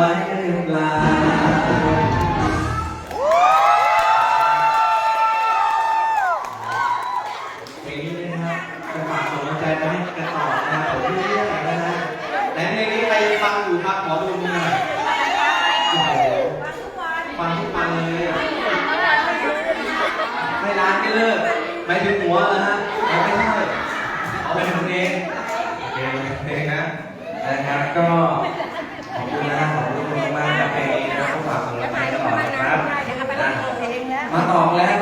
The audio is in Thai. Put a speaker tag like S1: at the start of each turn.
S1: ว้หรือเล่านะครับจะฝากลัใจมาให้กันต่อนะผมไม่เชื่อไหนนะฮะในนี้ใครฟังอยู่มาขอดูมือหน่อยโอ้โหฟังทุกวันเลยไม่ร้านไม่เลิไม่ถึงหัวนะฮะไม่ใช่เอาไปทำเองโอเคงนะนะครับก็ มาต่อแล้ว